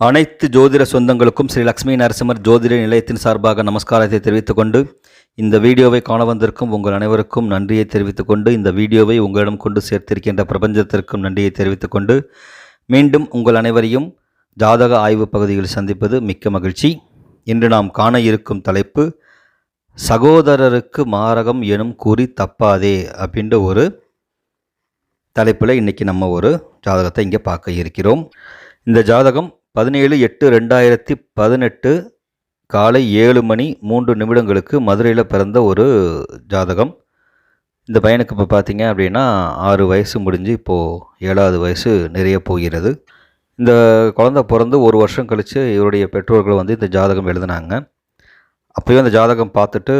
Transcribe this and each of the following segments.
அனைத்து ஜோதிட சொந்தங்களுக்கும் ஸ்ரீ லக்ஷ்மி நரசிம்மர் ஜோதிட நிலையத்தின் சார்பாக நமஸ்காரத்தை தெரிவித்துக் கொண்டு இந்த வீடியோவை காண வந்திருக்கும் உங்கள் அனைவருக்கும் நன்றியை தெரிவித்துக் கொண்டு இந்த வீடியோவை உங்களிடம் கொண்டு சேர்த்திருக்கின்ற பிரபஞ்சத்திற்கும் நன்றியை தெரிவித்துக் கொண்டு மீண்டும் உங்கள் அனைவரையும் ஜாதக ஆய்வு பகுதியில் சந்திப்பது மிக்க மகிழ்ச்சி. இன்று நாம் காண இருக்கும் தலைப்பு சகோதரருக்கு மாரகம் எனும் கூறி தப்பாதே அப்படின்ற ஒரு தலைப்பில் இன்றைக்கி நம்ம ஒரு ஜாதகத்தை இங்கே பார்க்க இருக்கிறோம். இந்த ஜாதகம் பதினேழு எட்டு ரெண்டாயிரத்தி பதினெட்டு காலை ஏழு மணி மூன்று நிமிடங்களுக்கு மதுரையில் பிறந்த ஒரு ஜாதகம். இந்த பையனுக்கு இப்போ பார்த்தீங்க அப்படின்னா ஆறு வயசு முடிஞ்சு இப்போது ஏழாவது வயசு நிறைய போகிறது. இந்த குழந்தை பிறந்து ஒரு வருஷம் கழித்து இவருடைய பெற்றோர்கள் வந்து இந்த ஜாதகம் எழுதினாங்க. அப்போயும் அந்த ஜாதகம் பார்த்துட்டு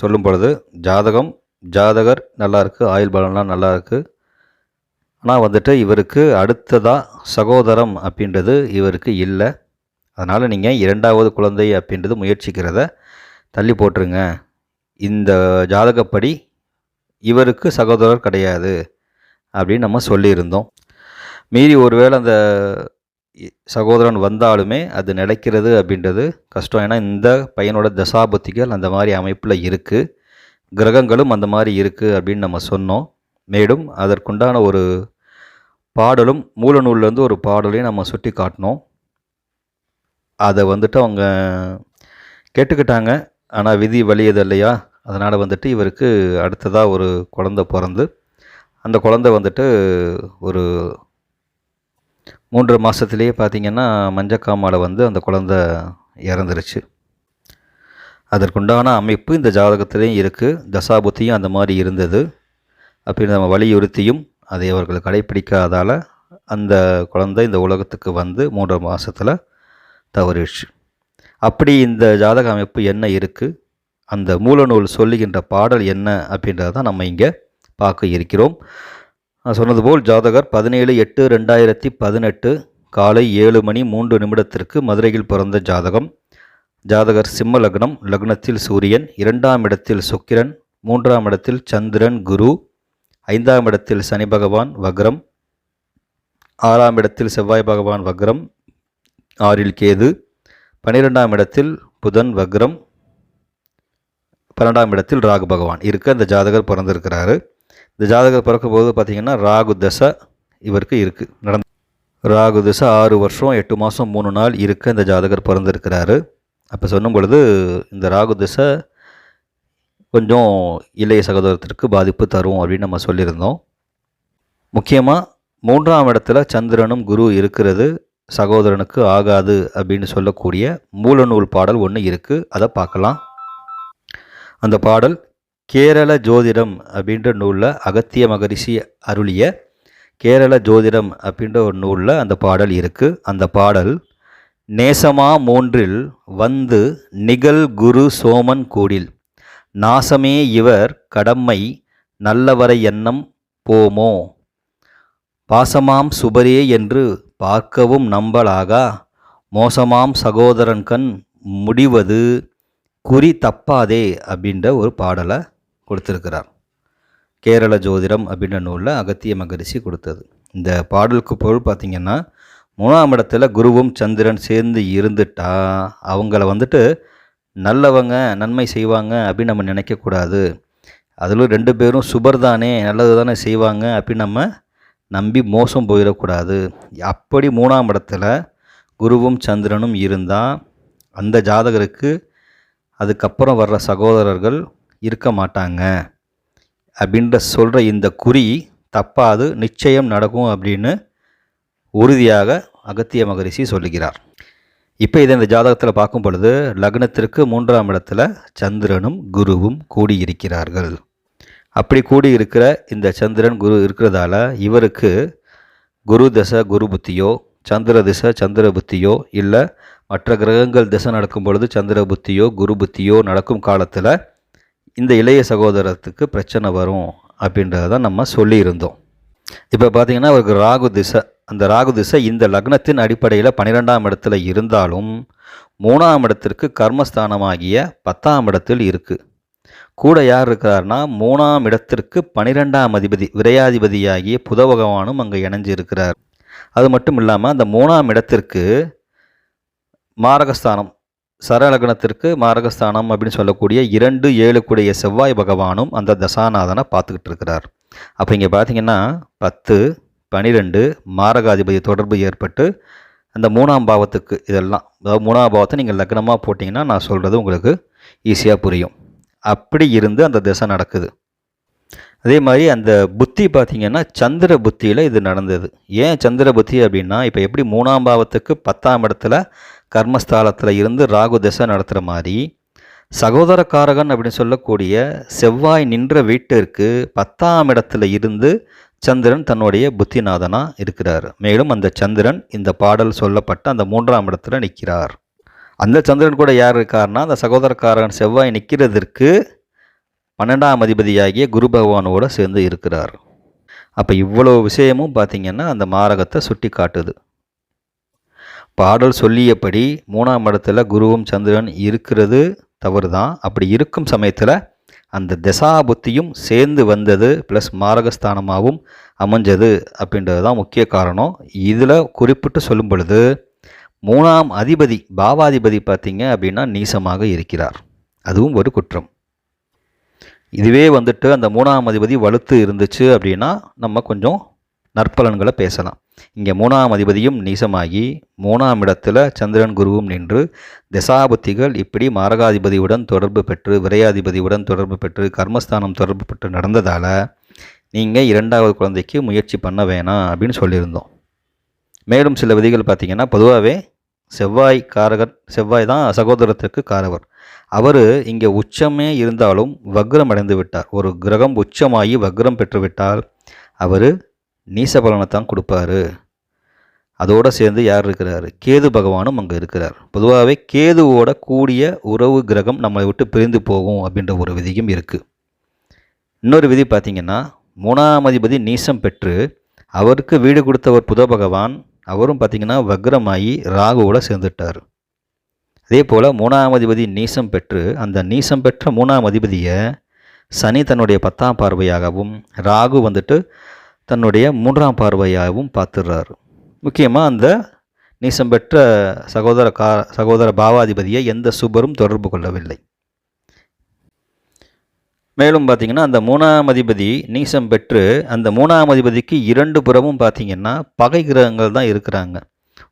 சொல்லும் பொழுது ஜாதகம் ஜாதகர் நல்லாயிருக்கு ஆயுள் பலன்லாம் நல்லாயிருக்கு ஆனால் வந்துட்டு இவருக்கு அடுத்ததாக சகோதரம் அப்படின்றது இவருக்கு இல்லை. அதனால் நீங்கள் இரண்டாவது குழந்தை அப்படின்றது முயற்சிக்கிறத தள்ளி போட்டுருங்க. இந்த ஜாதகப்படி இவருக்கு சகோதரர் கிடையாது அப்படின்னு நம்ம சொல்லியிருந்தோம். மீறி ஒருவேளை அந்த சகோதரன் வந்தாலுமே அது நிலைக்கிறது அப்படின்றது கஷ்டம். ஏன்னா இந்த பையனோட தசாபுத்திகள் அந்த மாதிரி அமைப்பில் இருக்குது கிரகங்களும் அந்த மாதிரி இருக்குது அப்படின்னு நம்ம சொன்னோம். மேலும் அதற்குண்டான ஒரு பாடலும் மூலநூல்லேருந்து ஒரு பாடலையும் நம்ம சுட்டி காட்டினோம். அதை வந்துட்டு அவங்க கேட்டுக்கிட்டாங்க. ஆனால் விதி வலியது இல்லையா? அதனால் வந்துட்டு இவருக்கு அடுத்ததாக ஒரு குழந்தை பிறந்து அந்த குழந்தை வந்துட்டு ஒரு மூன்று மாதத்துலேயே பார்த்திங்கன்னா மஞ்சக்காமால வந்து அந்த குழந்தை இறந்துருச்சு. அதற்குண்டான அமைப்பு இந்த ஜாதகத்திலையும் இருக்குது தசாபுத்தியும் அந்த மாதிரி இருந்தது. அப்படின்னு நம்ம வலியுறுத்தியும் அதை அவர்கள் கடைப்பிடிக்காதால் அந்த குழந்தை இந்த உலகத்துக்கு வந்து மூன்று மாதத்தில் தவறிடுச்சு. அப்படி இந்த ஜாதக அமைப்பு என்ன இருக்குது அந்த மூலநூல் சொல்லுகின்ற பாடல் என்ன அப்படின்றத தான் நம்ம இங்கே பார்க்க இருக்கிறோம். நான் சொன்னது போல் ஜாதகர் பதினேழு எட்டு ரெண்டாயிரத்தி பதினெட்டு காலை ஏழு மணி மூன்று நிமிடத்திற்கு மதுரையில் பிறந்த ஜாதகம். ஜாதகர் சிம்ம லக்னம் லக்னத்தில் சூரியன் இரண்டாம் இடத்தில் சுக்கிரன் மூன்றாம் இடத்தில் சந்திரன் குரு ஐந்தாம் இடத்தில் சனி பகவான் வக்ரம். ஆறாம் இடத்தில் செவ்வாய் பகவான் வக்ரம். ஆறில் கேது. பன்னிரெண்டாம் இடத்தில் புதன் வக்ரம். பன்னெண்டாம் இடத்தில் ராகு பகவான். இருக்க இந்த ஜாதகர் பிறந்திருக்கிறாரு. இந்த ஜாதகர் பிறக்கும் போது பார்த்தீங்கன்னா ராகு தசை இவருக்கு இருக்குது நடந்த ராகு தசை ஆறு வருஷம் எட்டு மாதம் மூணு நாள் இருக்க இந்த ஜாதகர் பிறந்திருக்கிறாரு. அப்போ சொல்லும் பொழுது இந்த ராகு தசை கொஞ்சம் இளைய சகோதரத்திற்கு பாதிப்பு தரும் அப்படின்னு நம்ம சொல்லியிருந்தோம். முக்கியமாக மூன்றாம் இடத்துல சந்திரனும் குரு இருக்கிறது சகோதரனுக்கு ஆகாது அப்படின்னு சொல்லக்கூடிய மூலநூல் பாடல் ஒன்று இருக்குது அதை பார்க்கலாம். அந்த பாடல் கேரள ஜோதிடம் அப்படின்ற நூலில் அகத்திய மகரிஷி அருளிய கேரள ஜோதிடம் அப்படின்ற ஒரு நூலில் அந்த பாடல் இருக்குது அந்த பாடல் நேசமா மூன்றில் வந்து நிகழ் குரு சோமன் கூடில் நாசமே இவர் கடமை நல்லவரை எண்ணம் போமோ? பாசமாம் சுபரே என்று பார்க்கவும் நம்பலாகா? மோசமாம் சகோதரன் கண் முடிவது குறி தப்பாதே அப்படின்ற ஒரு பாடலை கொடுத்துருக்கிறார். கேரள ஜோதிடம் அப்படின்ற நூலில் அகத்திய மகரிஷி கொடுத்தது. இந்த பாடலுக்கு பொருள் பார்த்திங்கன்னா மூணாம் இடத்துல குருவும் சந்திரன் சேர்ந்து இருந்துட்டா அவங்கள வந்துட்டு நல்லவங்க நன்மை செய்வாங்க அப்படின்னு நம்ம நினைக்கக்கூடாது. அதில் ரெண்டு பேரும் சுபர் தானே நல்லது தானே செய்வாங்க அப்படின்னு நம்ம நம்பி மோசம் போயிடக்கூடாது. அப்படி மூணாம் இடத்துல குருவும் சந்திரனும் இருந்தால் அந்த ஜாதகருக்கு அதுக்கப்புறம் வர்ற சகோதரர்கள் இருக்க மாட்டாங்க. அப்படின்ற சொல்கிற இந்த குறி தப்பாது நிச்சயம் நடக்கும் அப்படின்னு உறுதியாக அகத்திய மகரிஷி சொல்லுகிறார். இப்போ இதை இந்த ஜாதகத்தில் பார்க்கும் பொழுது லக்னத்திற்கு மூன்றாம் இடத்துல சந்திரனும் குருவும் கூடியிருக்கிறார்கள். அப்படி கூடியிருக்கிற இந்த சந்திரன் குரு இருக்கிறதால இவருக்கு குரு தசை குரு புத்தியோ சந்திர திசை சந்திர புத்தியோ இல்லை மற்ற கிரகங்கள் திசை நடக்கும் பொழுது சந்திர புத்தியோ குரு புத்தியோ நடக்கும் காலத்தில் இந்த இளைய சகோதரத்துக்கு பிரச்சனை வரும் அப்படின்றத தான் நம்ம சொல்லியிருந்தோம். இப்போ பார்த்தீங்கன்னா அவருக்கு ராகு திசை அந்த ராகு திசை இந்த லக்னத்தின் அடிப்படையில் பன்னிரெண்டாம் இடத்துல இருந்தாலும் மூணாம் இடத்திற்கு கர்மஸ்தானமாகிய பத்தாம் இடத்தில் இருக்குது கூட யார் இருக்கிறார்னா மூணாம் இடத்திற்கு பனிரெண்டாம் அதிபதி விரையாதிபதியாகிய புத பகவானும் அங்கே இணைஞ்சு இருக்கிறார் அது மட்டும் இல்லாமல் அந்த மூணாம் இடத்திற்கு மாரகஸ்தானம் சரலக்னத்திற்கு மாரகஸ்தானம் அப்படின்னு சொல்லக்கூடிய இரண்டு ஏழுக்குடைய செவ்வாய் பகவானும் அந்த தசாநாதனை பார்த்துக்கிட்டு இருக்கிறார். அப்போ இங்கே பார்த்தீங்கன்னா பத்து பனிரெண்டு மாரகாதிபதி தொடர்பு ஏற்பட்டு அந்த மூணாம் பாவத்துக்கு இதெல்லாம் அதாவது மூணாம் பாவத்தை நீங்கள் லக்னமாக போட்டிங்கன்னா நான் சொல்கிறது உங்களுக்கு ஈஸியாக புரியும். அப்படி இருந்து அந்த திசை நடக்குது. அதே மாதிரி அந்த புத்தி பார்த்திங்கன்னா சந்திர புத்தியில் இது நடந்தது. ஏன் சந்திர புத்தி அப்படின்னா இப்போ எப்படி மூணாம் பாவத்துக்கு பத்தாம் இடத்துல கர்மஸ்தாலத்தில் இருந்து ராகு திசை நடத்துகிற மாதிரி சகோதரக்காரகன் அப்படின்னு சொல்லக்கூடிய செவ்வாய் நின்ற வீட்டிற்கு பத்தாம் இடத்துல இருந்து சந்திரன் தன்னுடைய புத்திநாதனாக இருக்கிறார். மேலும் அந்த சந்திரன் இந்த பாடல் சொல்லப்பட்ட அந்த மூன்றாம் இடத்துல நிற்கிறார். அந்த சந்திரன் கூட யார் இருக்காருன்னா அந்த சகோதரக்காரன் செவ்வாய் நிற்கிறதற்கு பன்னெண்டாம் அதிபதியாகிய குரு பகவானோடு சேர்ந்து இருக்கிறார். அப்போ இவ்வளோ விஷயமும் பார்த்திங்கன்னா அந்த மாரகத்தை சுட்டி காட்டுது. பாடல் சொல்லியபடி மூணாம் இடத்துல குருவும் சந்திரன் இருக்கிறது. தவறு தான் அப்படி இருக்கும் சமயத்தில் அந்த தசாபுத்தியும் சேர்ந்து வந்தது ப்ளஸ் மாரகஸ்தானமாகவும் அமைஞ்சது அப்படின்றது தான் முக்கிய காரணம். இதில் குறிப்பிட்டு சொல்லும் பொழுது மூணாம் அதிபதி பாவாதிபதி பார்த்தீங்க அப்படின்னா நீசமாக இருக்கிறார். அதுவும் ஒரு குற்றம். இதுவே வந்துட்டு அந்த மூணாம் அதிபதி வலுத்து இருந்துச்சு அப்படின்னா நம்ம கொஞ்சம் நற்பலன்களை பேசலாம். இங்கே மூணாம் அதிபதியும் நீசமாகி மூணாம் இடத்துல சந்திரன் குருவும் நின்று தசாபுத்திகள் இப்படி மாரகாதிபதியுடன் தொடர்பு பெற்று விரையாதிபதியுடன் தொடர்பு பெற்று கர்மஸ்தானம் தொடர்பு பெற்று நடந்ததால் நீங்கள் இரண்டாவது குழந்தைக்கு முயற்சி பண்ண வேணாம் அப்படின்னு சொல்லியிருந்தோம். மேலும் சில விதிகள் பார்த்திங்கன்னா பொதுவாகவே செவ்வாய் காரகர் செவ்வாய் தான் சகோதரத்திற்கு காரவர் அவர் இங்கே உச்சமே இருந்தாலும் வக்ரம் அடைந்து விட்டார். ஒரு கிரகம் உச்சமாகி வக்ரம் பெற்றுவிட்டால் அவர் நீச பலனை தான் கொடுப்பாரு. அதோடு சேர்ந்து யார் இருக்கிறார்? கேது பகவானும் அங்கே இருக்கிறார். பொதுவாகவே கேதுவோட கூடிய உறவு கிரகம் நம்மளை விட்டு பிரிந்து போகும் அப்படின்ற ஒரு விதியும் இருக்குது இன்னொரு விதி பார்த்திங்கன்னா மூணாம் அதிபதி நீசம் பெற்று அவருக்கு வீடு கொடுத்தவர் புத பகவான் அவரும் பார்த்திங்கன்னா வக்ரமாகி ராகுவோட சேர்ந்துட்டார். அதே போல் மூணாம் அதிபதி நீசம் பெற்று அந்த நீசம் பெற்ற மூணாம் அதிபதியை சனி தன்னுடைய பத்தாம் பார்வையாகவும் ராகு வந்துட்டு தன்னுடைய மூன்றாம் பார்வையாகவும் பார்த்துடுறாரு. முக்கியமாக அந்த நீசம் பெற்ற சகோதர கா சகோதர பாவாதிபதியை எந்த சுபரும் தொடர்பு கொள்ளவில்லை. மேலும் பார்த்திங்கன்னா அந்த மூணாம் அதிபதி நீசம் பெற்று அந்த மூணாம் அதிபதிக்கு இரண்டு புறமும் பார்த்திங்கன்னா பகை கிரகங்கள் தான் இருக்கிறாங்க.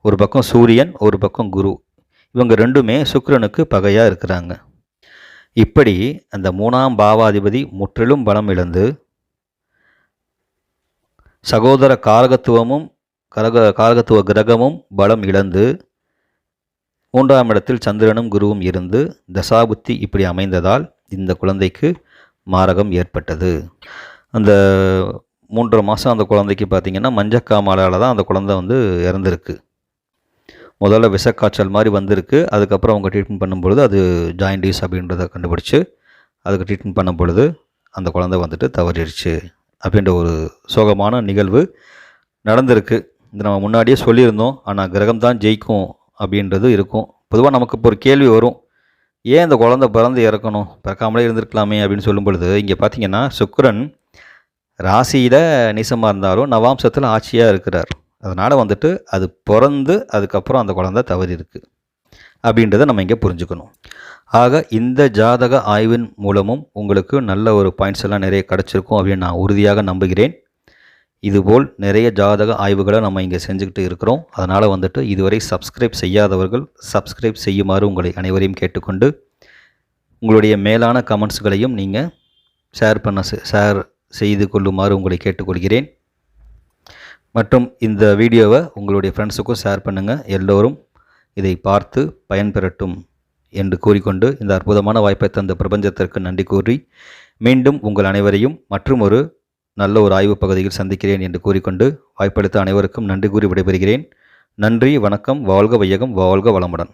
ஒரு பக்கம் சூரியன் ஒரு பக்கம் குரு. இவங்க ரெண்டுமே சுக்கிரனுக்கு பகையாக இருக்கிறாங்க. இப்படி அந்த மூணாம் பாவாதிபதி முற்றிலும் பலம் இழந்து சகோதர காரகத்துவமும் கரக காரகத்துவ கிரகமும் பலம் இழந்து மூன்றாம் இடத்தில் சந்திரனும் குருவும் இருந்து தசாபுத்தி இப்படி அமைந்ததால் இந்த குழந்தைக்கு மாரகம் ஏற்பட்டது. அந்த மூன்றரை மாதம் அந்த குழந்தைக்கு பார்த்திங்கன்னா மஞ்சக்காமலால் தான் அந்த குழந்தை வந்து இறந்துருக்கு. முதல்ல விஷக்காய்ச்சல் மாதிரி வந்திருக்கு. அதுக்கப்புறம் அவங்க ட்ரீட்மெண்ட் பண்ணும்பொழுது அது ஜாயின்டிஸ் அப்படின்றத கண்டுபிடிச்சி அதுக்கு ட்ரீட்மெண்ட் பண்ணும் பொழுது அந்த குழந்தை வந்துட்டு தவறிடுச்சு. அப்படின்ற ஒரு சோகமான நிகழ்வு நடந்திருக்கு. இது நம்ம முன்னாடியே சொல்லியிருந்தோம். ஆனால் கிரகம் தான் ஜெயிக்கும் அப்படின்றது இருக்கும். பொதுவாக நமக்கு இப்போ ஒரு கேள்வி வரும். ஏன் இந்த குழந்தை பிறந்து இறக்கணும்? பிறக்காமலே இருந்திருக்கலாமே அப்படின்னு சொல்லும் பொழுது இங்கே பார்த்தீங்கன்னா சுக்கரன் ராசியில் நீசமாக இருந்தாலும் நவாம்சத்தில் ஆட்சியாக இருக்கிறார். அதனால் வந்துட்டு அது பிறந்து அதுக்கப்புறம் அந்த குழந்தை தவறி இருக்குது அப்படின்றத நம்ம இங்கே புரிஞ்சுக்கணும். ஆக இந்த ஜாதக ஆய்வின் மூலமும் உங்களுக்கு நல்ல ஒரு பாயிண்ட்ஸ் எல்லாம் நிறைய கிடச்சிருக்கும் அப்படின்னு நான் உறுதியாக நம்புகிறேன். இதுபோல் நிறைய ஜாதக ஆய்வுகளை நம்ம இங்கே செஞ்சுக்கிட்டு இருக்கிறோம். அதனால் வந்துட்டு இதுவரை சப்ஸ்கிரைப் செய்யாதவர்கள் சப்ஸ்கிரைப் செய்யுமாறு உங்களை அனைவரையும் கேட்டுக்கொண்டு உங்களுடைய மேலான கமெண்ட்ஸ்களையும் நீங்கள் ஷேர் பண்ண ஷேர் செய்து கொள்ளுமாறு உங்களை கேட்டுக்கொள்கிறேன். மற்றும் இந்த வீடியோவை உங்களுடைய ஃப்ரெண்ட்ஸுக்கும் ஷேர் பண்ணுங்கள் எல்லோரும் இதை பார்த்து பயன்பெறட்டும் என்று கூறிக்கொண்டு இந்த அற்புதமான வாய்ப்பை தந்த பிரபஞ்சத்திற்கு நன்றி கூறி மீண்டும் உங்கள் அனைவரையும் மற்றும் ஒரு நல்ல ஒரு ஆய்வு பகுதியில் சந்திக்கிறேன் என்று கூறிக்கொண்டு வாய்ப்பளித்த அனைவருக்கும் நன்றி கூறி விடைபெறுகிறேன். நன்றி வணக்கம் வாழ்க வையகம் வாழ்க வளமுடன்.